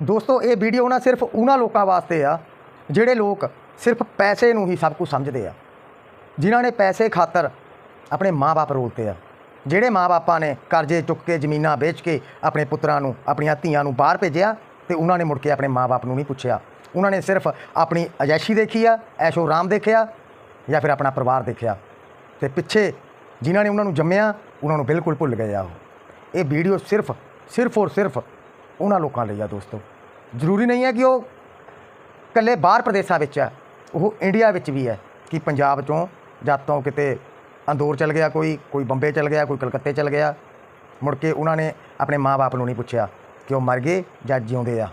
ਦੋਸਤੋ, ਇਹ ਵੀਡੀਓ ਨਾ ਸਿਰਫ ਉਹਨਾਂ ਲੋਕਾਂ ਵਾਸਤੇ ਆ, ਜਿਹੜੇ ਲੋਕ ਸਿਰਫ ਪੈਸੇ ਨੂੰ ਹੀ ਸਭ ਕੁਝ ਸਮਝਦੇ ਆ, ਜਿਨ੍ਹਾਂ ਨੇ ਪੈਸੇ ਖਾਤਰ ਆਪਣੇ ਮਾਪੇ ਰੋਲਤੇ ਆ, ਜਿਹੜੇ ਮਾਪਿਆਂ ਨੇ ਕਰਜ਼ੇ ਚੁੱਕ ਕੇ, ਜ਼ਮੀਨਾਂ ਵੇਚ ਕੇ ਆਪਣੇ ਪੁੱਤਰਾਂ ਨੂੰ, ਆਪਣੀਆਂ ਧੀਆਂ ਨੂੰ ਬਾਹਰ ਭੇਜਿਆ ਤੇ ਉਹਨਾਂ ਨੇ ਮੁੜ ਕੇ ਆਪਣੇ ਮਾਪੇ ਨੂੰ ਨਹੀਂ ਪੁੱਛਿਆ। ਉਹਨਾਂ ਨੇ ਸਿਰਫ ਆਪਣੀ ਅਜੈਸ਼ੀ ਦੇਖੀ ਆ, ਐਸ਼ੋ ਰਾਮ ਦੇਖਿਆ ਜਾਂ ਫਿਰ ਆਪਣਾ ਪਰਿਵਾਰ ਦੇਖਿਆ ਤੇ ਪਿੱਛੇ ਜਿਨ੍ਹਾਂ ਨੇ ਉਹਨਾਂ ਨੂੰ ਜੰਮਿਆ, ਉਹਨਾਂ ਨੂੰ ਬਿਲਕੁਲ ਭੁੱਲ ਗਏ ਆ ਉਹ। ਇਹ ਵੀਡੀਓ ਸਿਰਫ ਸਿਰਫ ਔਰ ਸਿਰਫ ਉਹਨਾਂ ਲੋਕਾਂ ਲਈ ਆ ਦੋਸਤੋ। ਜ਼ਰੂਰੀ ਨਹੀਂ ਹੈ ਕਿ ਉਹ ਇਕੱਲੇ ਬਾਹਰ ਪ੍ਰਦੇਸ਼ਾਂ ਵਿੱਚ ਹੈ, ਉਹ ਇੰਡੀਆ ਵਿੱਚ ਵੀ ਹੈ ਕਿ ਪੰਜਾਬ ਚੋਂ ਜਦ ਤੋਂ ਕਿਤੇ ਅੰਦੌਰ ਚਲ ਗਿਆ ਕੋਈ ਕੋਈ ਬੰਬੇ ਚਲ ਗਿਆ, ਕੋਈ ਕਲਕੱਤੇ ਚਲ ਗਿਆ, ਮੁੜ ਕੇ ਉਹਨਾਂ ਨੇ ਆਪਣੇ ਮਾਪੇ ਨੂੰ ਨਹੀਂ ਪੁੱਛਿਆ ਕਿ ਉਹ ਮਰ ਗਏ ਜਾਂ ਜਿਉਂਦੇ ਆ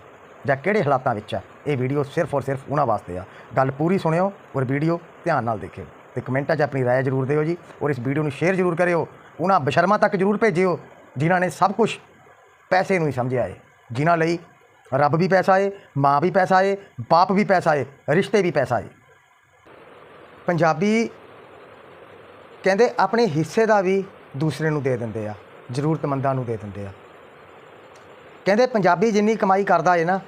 ਜਾਂ ਕਿਹੜੇ ਹਾਲਾਤਾਂ ਵਿੱਚ ਆ। ਇਹ ਵੀਡੀਓ ਸਿਰਫ ਔਰ ਸਿਰਫ ਉਹਨਾਂ ਵਾਸਤੇ ਆ। ਗੱਲ ਪੂਰੀ ਸੁਣਿਓ ਔਰ ਵੀਡੀਓ ਧਿਆਨ ਨਾਲ ਦੇਖਿਓ ਤੇ ਕਮੈਂਟਾਂ 'ਚ ਆਪਣੀ ਰਾਏ ਜ਼ਰੂਰ ਦਿਓ ਜੀ ਔਰ ਇਸ ਵੀਡੀਓ ਨੂੰ ਸ਼ੇਅਰ ਜ਼ਰੂਰ ਕਰਿਓ। ਉਹਨਾਂ ਬਸ਼ਰਮਾ ਤੱਕ ਜ਼ਰੂਰ ਭੇਜਿਓ ਜਿਨ੍ਹਾਂ ਨੇ ਸਭ ਕੁਝ ਪੈਸੇ ਨੂੰ ਹੀ ਸਮਝਿਆ ਏ ਜਿਨ੍ਹਾਂ ਲਈ ਰੱਬ ਵੀ ਪੈਸਾ ਏ, ਮਾਂ ਵੀ ਪੈਸਾ ਏ, ਬਾਪ ਵੀ ਪੈਸਾ ਏ, ਰਿਸ਼ਤੇ ਵੀ ਪੈਸਾ ਏ। ਪੰਜਾਬੀ ਕਹਿੰਦੇ ਆਪਣੇ ਹਿੱਸੇ ਦਾ ਵੀ ਦੂਸਰੇ ਨੂੰ ਦੇ ਦਿੰਦੇ ਆ, ਜ਼ਰੂਰਤਮੰਦਾਂ ਨੂੰ ਦੇ ਦਿੰਦੇ ਆ। ਕਹਿੰਦੇ ਪੰਜਾਬੀ ਜਿੰਨੀ ਕਮਾਈ ਕਰਦਾ ਏ ਨਾ,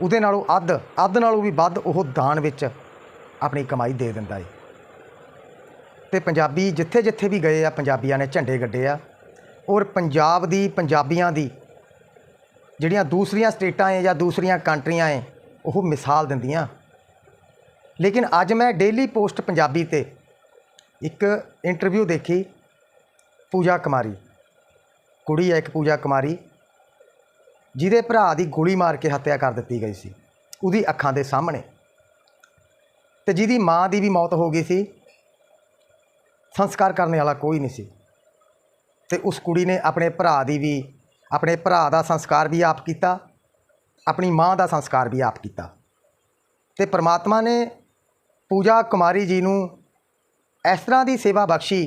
ਉਹਦੇ ਨਾਲੋਂ ਅੱਧ ਅੱਧ ਨਾਲੋਂ ਵੀ ਵੱਧ ਉਹ ਦਾਨ ਵਿੱਚ ਆਪਣੀ ਕਮਾਈ ਦੇ ਦਿੰਦਾ ਏ। ਤੇ ਪੰਜਾਬੀ ਜਿੱਥੇ ਜਿੱਥੇ ਵੀ ਗਏ ਆ, ਪੰਜਾਬੀਆਂ ਨੇ ਝੰਡੇ ਗੱਡੇ ਆ, ਔਰ ਪੰਜਾਬ ਦੀ, ਪੰਜਾਬੀਆਂ ਦੀ ਜਿਹੜੀਆਂ ਦੂਸਰੀਆਂ ਸਟੇਟਾਂ ਏ ਜਾਂ ਦੂਸਰੀਆਂ ਕੰਟਰੀਆਂ ਏ ਉਹ ਮਿਸਾਲ ਦਿੰਦੀਆਂ। ਲੇਕਿਨ ਅੱਜ ਮੈਂ ਡੇਲੀ ਪੋਸਟ ਪੰਜਾਬੀ ਤੇ ਇੱਕ ਇੰਟਰਵਿਊ ਦੇਖੀ, ਪੂਜਾ ਕੁਮਾਰੀ। ਕੁੜੀ ਹੈ ਇੱਕ ਪੂਜਾ ਕੁਮਾਰੀ, ਜਿਹਦੇ ਭਰਾ ਦੀ ਗੋਲੀ ਮਾਰ ਕੇ ਹੱਤਿਆ ਕਰ ਦਿੱਤੀ ਗਈ ਸੀ। ਉਹਦੀ ਅੱਖਾਂ ਦੇ ਸਾਹਮਣੇ। ਤੇ ਜਿਹਦੀ ਮਾਂ ਦੀ ਵੀ ਮੌਤ ਹੋ ਗਈ ਸੀ, ਸੰਸਕਾਰ ਕਰਨ ਵਾਲਾ ਕੋਈ ਨਹੀਂ ਸੀ। ਤੇ ਉਸ ਕੁੜੀ ਨੇ ਆਪਣੇ ਭਰਾ ਦੀ ਵੀ ਆਪਣੇ ਭਰਾ ਦਾ ਸੰਸਕਾਰ ਵੀ ਆਪ ਕੀਤਾ, ਆਪਣੀ ਮਾਂ ਦਾ ਸੰਸਕਾਰ ਵੀ ਆਪ ਕੀਤਾ। ਤੇ ਪ੍ਰਮਾਤਮਾ ਨੇ ਪੂਜਾ ਕੁਮਾਰੀ ਜੀ ਨੂੰ ਇਸ ਤਰ੍ਹਾਂ ਦੀ ਸੇਵਾ ਬਖਸ਼ੀ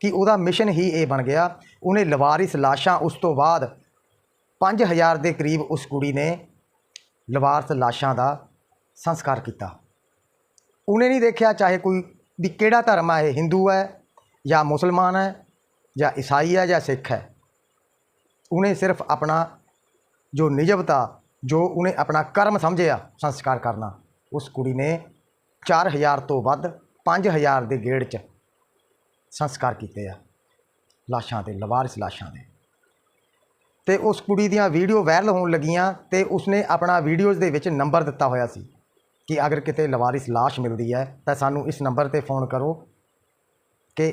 ਕਿ ਉਹਦਾ ਮਿਸ਼ਨ ਹੀ ਇਹ ਬਣ ਗਿਆ। ਉਹਨੇ ਲਵਾਰਿਸ ਲਾਸ਼ਾਂ, ਉਸ ਤੋਂ ਬਾਅਦ 5000 ਦੇ ਕਰੀਬ ਉਸ ਕੁੜੀ ਨੇ ਲਵਾਰਸ ਲਾਸ਼ਾਂ ਦਾ ਸੰਸਕਾਰ ਕੀਤਾ। ਉਹਨੇ ਨਹੀਂ ਦੇਖਿਆ ਚਾਹੇ ਕੋਈ ਵੀ ਕਿਹੜਾ ਧਰਮ ਹੈ ਇਹ ਹਿੰਦੂ ਹੈ ਜਾਂ ਮੁਸਲਮਾਨ ਹੈ ਜਾਂ ਈਸਾਈ ਹੈ ਜਾਂ ਸਿੱਖ ਹੈ। ਉਹਨੇ ਸਿਰਫ ਆਪਣਾ ਜੋ ਨਿਜਬਤਾ ਜੋ ਉਹਨੇ ਆਪਣਾ ਕਰਮ ਸਮਝਿਆ ਸੰਸਕਾਰ ਕਰਨਾ ਉਸ ਕੁੜੀ ਨੇ 4000 ਤੋਂ ਵੱਧ 5000 ਦੇ ਗੇੜ 'ਚ ਸੰਸਕਾਰ ਕੀਤੇ ਆ ਲਾਸ਼ਾਂ ਦੇ ਲਵਾਰਿਸ ਲਾਸ਼ਾਂ ਦੇ ਤੇ ਉਸ ਕੁੜੀ ਦੀਆਂ ਵੀਡੀਓ ਵਾਇਰਲ ਹੋਣ ਲੱਗੀਆਂ ਤੇ ਉਸਨੇ ਆਪਣਾ ਵੀਡੀਓਜ਼ ਦੇ ਵਿੱਚ ਨੰਬਰ ਦਿੱਤਾ ਹੋਇਆ ਸੀ ਕਿ ਅਗਰ ਕਿਤੇ ਲਵਾਰਿਸ ਲਾਸ਼ ਮਿਲਦੀ ਹੈ ਤਾਂ ਸਾਨੂੰ ਇਸ ਨੰਬਰ ਤੇ ਫੋਨ ਕਰੋ ਕਿ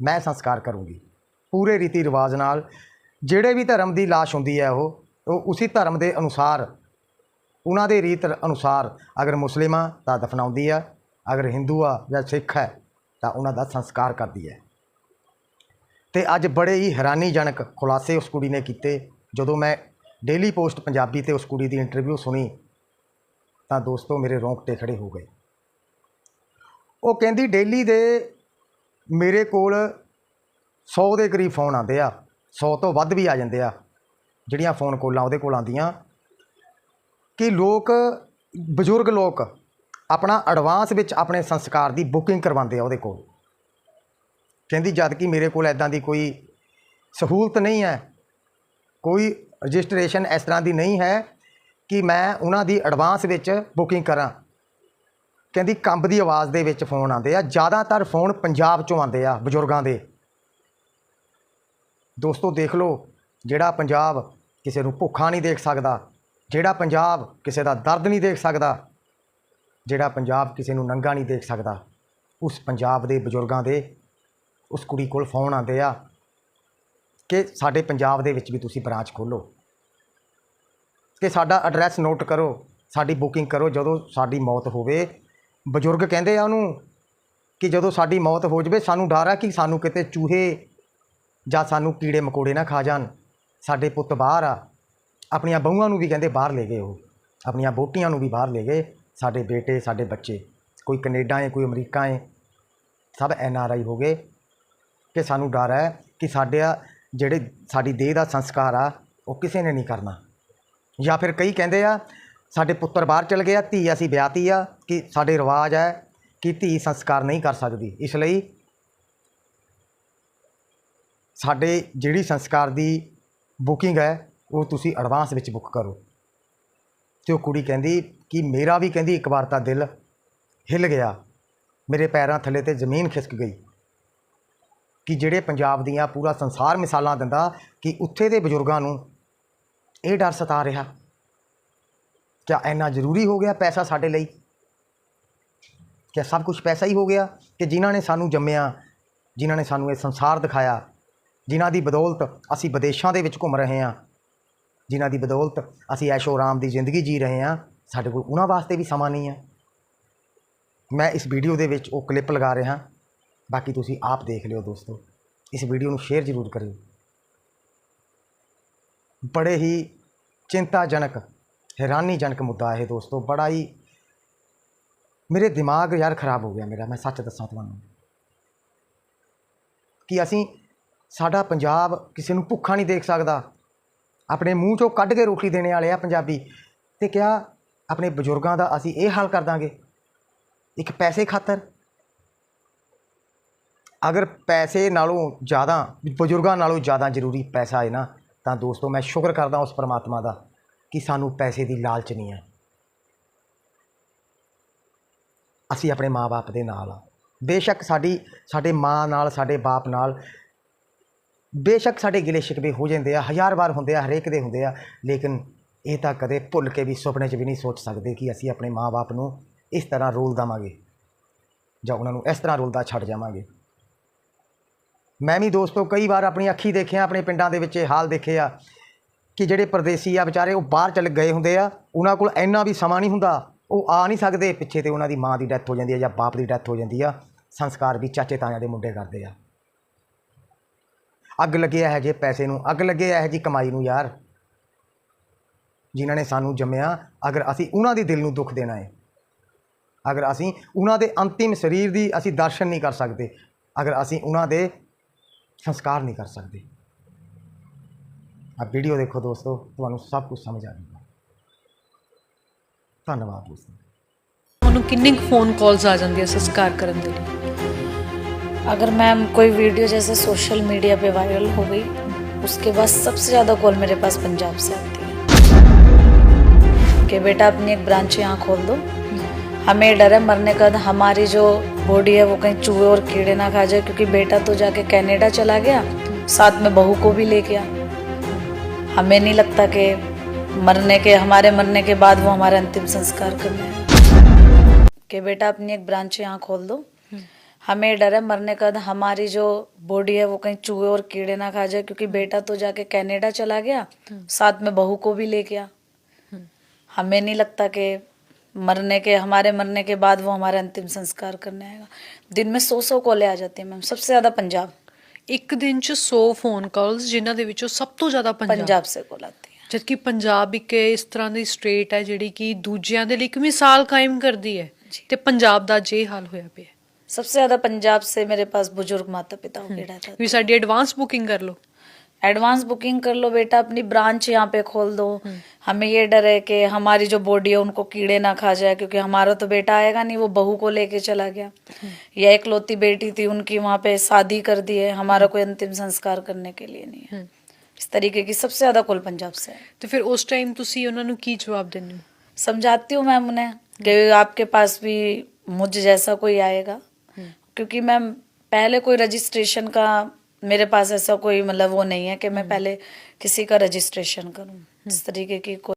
ਮੈਂ ਸੰਸਕਾਰ ਕਰੂੰਗੀ ਪੂਰੇ ਰੀਤੀ ਰਿਵਾਜ ਨਾਲ ਜਿਹੜੇ ਵੀ ਧਰਮ ਦੀ ਲਾਸ਼ ਹੁੰਦੀ ਹੈ ਉਹ ਉਹ ਉਸੇ ਧਰਮ ਦੇ ਅਨੁਸਾਰ, ਉਹਨਾਂ ਦੇ ਰੀਤ ਅਨੁਸਾਰ ਅਗਰ ਮੁਸਲਿਮ ਆ ਤਾਂ ਦਫਨਾਉਂਦੀ ਆ, ਅਗਰ ਹਿੰਦੂ ਆ ਜਾਂ ਸਿੱਖ ਹੈ ਤਾਂ ਉਹਨਾਂ ਦਾ ਸੰਸਕਾਰ ਕਰਦੀ ਹੈ। ਤੇ ਅੱਜ ਬੜੇ ਹੀ ਹੈਰਾਨੀਜਨਕ ਖੁਲਾਸੇ ਉਸ ਕੁੜੀ ਨੇ ਕੀਤੇ। ਜਦੋਂ ਮੈਂ ਡੇਲੀ ਪੋਸਟ ਪੰਜਾਬੀ ਤੇ ਉਸ ਕੁੜੀ ਦੀ ਇੰਟਰਵਿਊ ਸੁਣੀ ਤਾਂ ਦੋਸਤੋ ਮੇਰੇ ਰੋਂਗਟੇ ਖੜੇ ਹੋ ਗਏ। ਉਹ ਕਹਿੰਦੀ ਡੇਲੀ ਦੇ ਮੇਰੇ ਕੋਲ 100 ਦੇ ਕਰੀਬ ਫੋਨ ਆਉਂਦੇ ਆ। 100 ਤੋਂ ਵੱਧ ਵੀ ਆ ਜਾਂਦੇ ਆ, ਜਿਹੜੀਆਂ ਫੋਨ ਕੋਲਾਂ ਉਹਦੇ ਕੋਲ ਆਉਂਦੀਆਂ। ਕਿ ਲੋਕ, ਬਜ਼ੁਰਗ ਲੋਕ ਆਪਣਾ ਐਡਵਾਂਸ ਵਿੱਚ ਆਪਣੇ ਸੰਸਕਾਰ ਦੀ ਬੁਕਿੰਗ ਕਰਵਾਉਂਦੇ ਆ ਉਹਦੇ ਕੋਲ। ਕਹਿੰਦੀ, ਜਦ ਕਿ ਮੇਰੇ ਕੋਲ ਐਦਾਂ ਦੀ ਕੋਈ ਸਹੂਲਤ ਨਹੀਂ ਹੈ, ਕੋਈ ਰਜਿਸਟ੍ਰੇਸ਼ਨ ਇਸ ਤਰ੍ਹਾਂ ਦੀ ਨਹੀਂ ਹੈ ਕਿ ਮੈਂ ਉਹਨਾਂ ਦੀ ਐਡਵਾਂਸ ਵਿੱਚ ਬੁਕਿੰਗ ਕਰਾਂ। ਕਹਿੰਦੀ, ਕੰਬ ਦੀ ਆਵਾਜ਼ ਦੇ ਵਿੱਚ ਫੋਨ ਆਉਂਦੇ ਆ, ਜ਼ਿਆਦਾਤਰ ਫੋਨ ਪੰਜਾਬ ਚੋਂ ਆਉਂਦੇ ਆ ਬਜ਼ੁਰਗਾਂ ਦੇ। ਦੋਸਤੋ ਦੇਖ ਲਓ, ਜਿਹੜਾ ਪੰਜਾਬ ਕਿਸੇ ਨੂੰ ਭੁੱਖਾ ਨਹੀਂ ਦੇਖ ਸਕਦਾ, ਜਿਹੜਾ ਪੰਜਾਬ ਕਿਸੇ ਦਾ ਦਰਦ ਨਹੀਂ ਦੇਖ ਸਕਦਾ, ਜਿਹੜਾ ਪੰਜਾਬ ਕਿਸੇ ਨੂੰ ਨੰਗਾ ਨਹੀਂ ਦੇਖ ਸਕਦਾ, ਉਸ ਪੰਜਾਬ ਦੇ ਬਜ਼ੁਰਗਾਂ ਦੇ, ਉਸ ਕੁੜੀ ਕੋਲ ਫੋਨ ਆਉਂਦੇ ਆ ਕਿ ਸਾਡੇ ਪੰਜਾਬ ਦੇ ਵਿੱਚ ਵੀ ਤੁਸੀਂ ਬ੍ਰਾਂਚ ਖੋਲੋ ਕਿ ਸਾਡਾ ਐਡਰੈਸ ਨੋਟ ਕਰੋ, ਸਾਡੀ ਬੁਕਿੰਗ ਕਰੋ, ਜਦੋਂ ਸਾਡੀ ਮੌਤ ਹੋਵੇ। ਬਜ਼ੁਰਗ ਕਹਿੰਦੇ ਆ ਉਹਨੂੰ ਕਿ ਜਦੋਂ ਸਾਡੀ ਮੌਤ ਹੋ ਜਵੇ, ਸਾਨੂੰ ਡਰ ਆ ਕਿ ਸਾਨੂੰ ਕਿਤੇ ਚੂਹੇ ਜਾਂ ਸਾਨੂੰ ਕੀੜੇ ਮਕੌੜੇ ਨਾ ਖਾ ਜਾਣ, ਸਾਡੇ ਪੁੱਤ ਬਾਹਰ ਆ। ਆਪਣੀਆਂ ਬਹੂਆਂ ਨੂੰ ਵੀ ਕਹਿੰਦੇ ਬਾਹਰ ਲੈ ਗਏ ਉਹ। ਆਪਣੀਆਂ ਬੋਟੀਆਂ ਨੂੰ ਵੀ ਬਾਹਰ ਲੈ ਗਏ, ਸਾਡੇ ਬੇਟੇ, ਸਾਡੇ ਬੱਚੇ। ਕੋਈ ਕੈਨੇਡਾ ਹੈ ਕੋਈ ਅਮਰੀਕਾ ਹੈ ਸਭ ਐਨ ਆਰ ਆਈ ਹੋ ਗਏ ਕਿ ਸਾਨੂੰ ਡਰ ਹੈ ਕਿ ਸਾਡੇ ਆ ਜਿਹੜੇ ਸਾਡੀ ਦੇਹ ਦਾ ਸੰਸਕਾਰ ਆ, ਉਹ ਕਿਸੇ ਨੇ ਨਹੀਂ ਕਰਨਾ। ਜਾਂ ਫਿਰ ਕਈ ਕਹਿੰਦੇ ਆ, ਸਾਡੇ ਪੁੱਤਰ ਬਾਹਰ ਚਲ ਗਏ ਆ, ਧੀ ਅਸੀਂ ਵਿਆਹਤੀ ਆ, ਕਿ ਸਾਡੇ ਰਿਵਾਜ ਹੈ ਕਿ ਧੀ ਸੰਸਕਾਰ ਨਹੀਂ ਕਰ ਸਕਦੀ। ਇਸ ਲਈ ਸਾਡੇ ਜਿਹੜੀ ਸੰਸਕਾਰ ਦੀ ਬੁਕਿੰਗ ਹੈ, ਉਹ ਤੁਸੀਂ ਐਡਵਾਂਸ ਵਿੱਚ ਬੁੱਕ ਕਰੋ। ਤੇ ਉਹ ਕੁੜੀ ਕਹਿੰਦੀ ਕਿ ਮੇਰਾ ਵੀ ਕਹਿੰਦੀ ਇੱਕ ਵਾਰ ਤਾਂ ਦਿਲ ਹਿੱਲ ਗਿਆ। ਮੇਰੇ ਪੈਰਾਂ ਥੱਲੇ ਤੇ ਜ਼ਮੀਨ ਖਿਸਕ ਗਈ। ਕਿ ਜਿਹੜੇ ਪੰਜਾਬ ਦੀਆਂ ਪੂਰਾ ਸੰਸਾਰ ਮਿਸਾਲਾਂ ਦਿੰਦਾ ਕਿ ਉੱਥੇ ਦੇ ਬਜ਼ੁਰਗਾਂ ਨੂੰ ਇਹ ਡਰ ਸਤਾ ਰਿਹਾ। ਕਿਆ ਇੰਨਾ ਜ਼ਰੂਰੀ ਹੋ ਗਿਆ ਪੈਸਾ ਸਾਡੇ ਲਈ? ਕਿਆ ਸਭ ਕੁਝ ਪੈਸਾ ਹੀ ਹੋ ਗਿਆ? ਕਿ ਜਿਨ੍ਹਾਂ ਨੇ ਸਾਨੂੰ ਜੰਮਿਆ, ਜਿਨ੍ਹਾਂ ਨੇ ਸਾਨੂੰ ਇਹ ਸੰਸਾਰ ਦਿਖਾਇਆ ਜਿਨ੍ਹਾਂ ਦੀ ਬਦੌਲਤ ਅਸੀਂ ਵਿਦੇਸ਼ਾਂ ਦੇ ਵਿੱਚ ਘੁੰਮ ਰਹੇ ਹਾਂ, ਜਿਨ੍ਹਾਂ ਦੀ ਬਦੌਲਤ ਅਸੀਂ ਐਸ਼ੋ ਆਰਾਮ ਦੀ ਜ਼ਿੰਦਗੀ ਜੀ ਰਹੇ ਹਾਂ, ਸਾਡੇ ਕੋਲ ਉਹਨਾਂ ਵਾਸਤੇ ਵੀ ਸਮਾਂ ਨਹੀਂ ਹੈ। ਮੈਂ ਇਸ ਵੀਡੀਓ ਦੇ ਵਿੱਚ ਉਹ ਕਲਿੱਪ ਲਗਾ ਰਿਹਾ, ਬਾਕੀ ਤੁਸੀਂ ਆਪ ਦੇਖ ਲਿਓ ਦੋਸਤੋ। ਇਸ ਵੀਡੀਓ ਨੂੰ ਸ਼ੇਅਰ ਜ਼ਰੂਰ ਕਰਿਓ। ਬੜੇ ਹੀ ਚਿੰਤਾਜਨਕ, ਹੈਰਾਨੀਜਨਕ ਮੁੱਦਾ ਇਹ ਦੋਸਤੋ, ਬੜਾ ਹੀ ਮੇਰੇ ਦਿਮਾਗ ਯਾਰ ਖਰਾਬ ਹੋ ਗਿਆ ਮੇਰਾ, ਮੈਂ ਸੱਚ ਦੱਸਾਂ ਤੁਹਾਨੂੰ। ਕਿ ਅਸੀਂ ਸਾਡਾ ਪੰਜਾਬ ਕਿਸੇ ਨੂੰ ਭੁੱਖਾ ਨਹੀਂ ਦੇਖ ਸਕਦਾ। ਆਪਣੇ ਮੂੰਹ ਚੋਂ ਕੱਢ ਕੇ ਰੋਟੀ ਦੇਣੇ ਵਾਲੇ ਆ ਪੰਜਾਬੀ। ਤੇ ਕਿਹਾ ਆਪਣੇ ਬਜ਼ੁਰਗਾਂ ਦਾ ਅਸੀਂ ਇਹ ਹਾਲ ਕਰ ਦਾਂਗੇ? ਇੱਕ ਪੈਸੇ ਖਾਤਰ? ਅਗਰ ਪੈਸੇ ਨਾਲੋਂ ਜ਼ਿਆਦਾ, ਬਜ਼ੁਰਗਾਂ ਨਾਲੋਂ ਜ਼ਿਆਦਾ ਜ਼ਰੂਰੀ ਪੈਸਾ ਹੈ ਨਾ, ਤਾਂ ਦੋਸਤੋ ਮੈਂ ਸ਼ੁਕਰ ਕਰਦਾ ਉਸ ਪਰਮਾਤਮਾ ਦਾ ਕਿ ਸਾਨੂੰ ਪੈਸੇ ਦੀ ਲਾਲਚ ਨਹੀਂ ਹੈ। ਅਸੀਂ ਆਪਣੇ ਮਾਪੇ ਦੇ ਨਾਲ ਆ ਬੇਸ਼ੱਕ ਸਾਡੀ, ਸਾਡੇ ਮਾਂ ਨਾਲ, ਸਾਡੇ ਬਾਪ ਨਾਲ ਬੇਸ਼ੱਕ ਸਾਡੇ ਗਿਲੇ ਸ਼ਿਕਵੇ ਹੋ ਜਾਂਦੇ ਆ, ਹਜ਼ਾਰ ਵਾਰ ਹੁੰਦੇ ਆ, ਹਰੇਕ ਦੇ ਹੁੰਦੇ ਆ, ਲੇਕਿਨ ਇਹ ਤਾਂ ਕਦੇ ਭੁੱਲ ਕੇ ਵੀ ਸੁਪਨੇ 'ਚ ਵੀ ਨਹੀਂ ਸੋਚ ਸਕਦੇ ਕਿ ਅਸੀਂ ਆਪਣੇ ਮਾਪੇ ਨੂੰ ਇਸ ਤਰ੍ਹਾਂ ਰੋਲ ਦੇਵਾਂਗੇ ਜਾਂ ਉਹਨਾਂ ਨੂੰ ਇਸ ਤਰ੍ਹਾਂ ਰੋਲਦਾ ਛੱਡ ਜਾਵਾਂਗੇ। ਮੈਂ ਵੀ ਦੋਸਤੋ ਕਈ ਵਾਰ ਆਪਣੀ ਅੱਖੀ ਦੇਖਿਆ, ਆਪਣੇ ਪਿੰਡਾਂ ਦੇ ਵਿੱਚ ਹਾਲ ਦੇਖੇ ਆ ਕਿ ਜਿਹੜੇ ਪਰਦੇਸੀ ਆ ਵਿਚਾਰੇ ਉਹ ਬਾਹਰ ਚਲੇ ਗਏ ਹੁੰਦੇ ਆ, ਉਹਨਾਂ ਕੋਲ ਇੰਨਾ ਵੀ ਸਮਾਂ ਨਹੀਂ ਹੁੰਦਾ, ਉਹ ਆ ਨਹੀਂ ਸਕਦੇ, ਪਿੱਛੇ ਤੇ ਉਹਨਾਂ ਦੀ ਮਾਂ ਦੀ ਡੈਥ ਹੋ ਜਾਂਦੀ ਆ ਜਾਂ ਬਾਪ ਦੀ ਡੈਥ ਹੋ ਜਾਂਦੀ ਆ, ਸੰਸਕਾਰ ਵੀ ਚਾਚੇ ਤਾਇਆਂ ਦੇ ਮੁੰਡੇ ਕਰਦੇ ਆ। ਅੱਗ ਲੱਗੇ ਇਹੋ ਜਿਹੇ ਪੈਸੇ ਨੂੰ, ਅੱਗ ਲੱਗੇ ਇਹੋ ਜਿਹੀ ਕਮਾਈ ਨੂੰ ਯਾਰ। ਜਿਨ੍ਹਾਂ ਨੇ ਸਾਨੂੰ ਜੰਮਿਆ, ਅਗਰ ਅਸੀਂ ਉਹਨਾਂ ਦੇ ਦਿਲ ਨੂੰ ਦੁੱਖ ਦੇਣਾ ਹੈ, ਅਗਰ ਅਸੀਂ ਉਹਨਾਂ ਦੇ ਅੰਤਿਮ ਸਰੀਰ ਦੀ ਅਸੀਂ ਦਰਸ਼ਨ ਨਹੀਂ ਕਰ ਸਕਦੇ, ਅਗਰ ਅਸੀਂ ਉਹਨਾਂ ਦੇ ਸੰਸਕਾਰ ਨਹੀਂ ਕਰ ਸਕਦੇ। ਆ ਵੀਡੀਓ ਦੇਖੋ ਦੋਸਤੋ, ਤੁਹਾਨੂੰ ਸਭ ਕੁਝ ਸਮਝ ਆ ਜਾਏਗਾ ਧੰਨਵਾਦ ਦੋਸਤੋ। ਉਹਨੂੰ ਕਿੰਨੇ ਫੋਨ ਕਾਲਸ ਆ ਜਾਂਦੀਆਂ ਸੰਸਕਾਰ ਕਰਨ ਦੇ ਲਈ? अगर मैम कोई वीडियो जैसे सोशल मीडिया पे वायरल हो गई, उसके बाद सबसे ज़्यादा कॉल मेरे पास पंजाब से आती है। कि बेटा अपनी एक ब्रांच यहाँ खोल दो। हमें डर है मरने का, हमारी जो बॉडी है वो कहीं चूहे और कीड़े ना खा जाए, क्योंकि बेटा तो जाके कनाडा चला गया, साथ में बहू को भी ले गया हमें नहीं लगता कि मरने के, हमारे मरने के बाद वो हमारा अंतिम संस्कार करने हैं। कि बेटा अपनी एक ब्रांच यहाँ खोल दो। हमें डर है मरने का हमारी जो बॉडी है वो कहीं चूहे और कीड़े ना खा जाए क्योंकि बेटा तो जाके कनाडा चला गया साथ में बहू को भी ले गया हमें नहीं लगता कि मरने के हमारे मरने के बाद वो हमारा अंतिम संस्कार करने आएगा दिन में सौ सौ कॉलें आ जाती हैं मैम सबसे ज़्यादा पंजाब ਇੱਕ ਦਿਨ ਚ 100 ਫੋਨ ਕਾਲਸ ਜਿਨ੍ਹਾਂ ਦੇ ਵਿੱਚੋਂ ਸਭ ਤੋਂ ਜ਼ਿਆਦਾ ਪੰਜਾਬ पंजाब से कॉल आती है ਜਦਕਿ ਪੰਜਾਬ ਇੱਕ ਇਸ ਤਰ੍ਹਾਂ ਦੀ ਸਟੇਟ ਹੈ ਜਿਹੜੀ ਕਿ ਦੂਜਿਆਂ ਦੇ ਲਈ ਇੱਕ ਮਿਸਾਲ ਕਾਇਮ ਕਰਦੀ ਹੈ ਤੇ ਪੰਜਾਬ ਦਾ ਜੇ ਹਾਲ ਹੋਇਆ ਪਿਆ सबसे ज़्यादा पंजाब से मेरे पास बुजुर्ग माता पिता हो गए रहता ਵੀ ਸਾਡੀ ਐਡਵਾਂਸ ਬੁਕਿੰਗ ਕਰ ਲਓ एडवांस बुकिंग कर लो बेटा अपनी ब्रांच यहाँ पे खोल दो हमें ये डर है कि हमारी जो बॉडी है उनको कीड़े ना खा जाए क्योंकि हमारा तो बेटा आएगा नहीं वो बहू को लेके चला गया या इकलौती बेटी थी उनकी वहाँ पे शादी कर दी है हमारा कोई अंतिम संस्कार करने के लिए नहीं है इस तरीके की सबसे ज्यादा कुल पंजाब से है ਤੇ ਫਿਰ ਉਸ ਟਾਈਮ ਤੁਸੀਂ ਉਹਨਾਂ ਨੂੰ ਕੀ ਜਵਾਬ ਦਿੰਦੇ ਹੋ समझाती हूँ मैम उन्हें कि आपके पास भी मुझ जैसा कोई आएगा क्योंकि मैम पहले कोई रजिस्ट्रेशन का मेरे पास ऐसा कोई मतलब वो नहीं है कि मैं पहले किसी का रजिस्ट्रेशन करूँ इस तरीके की कोई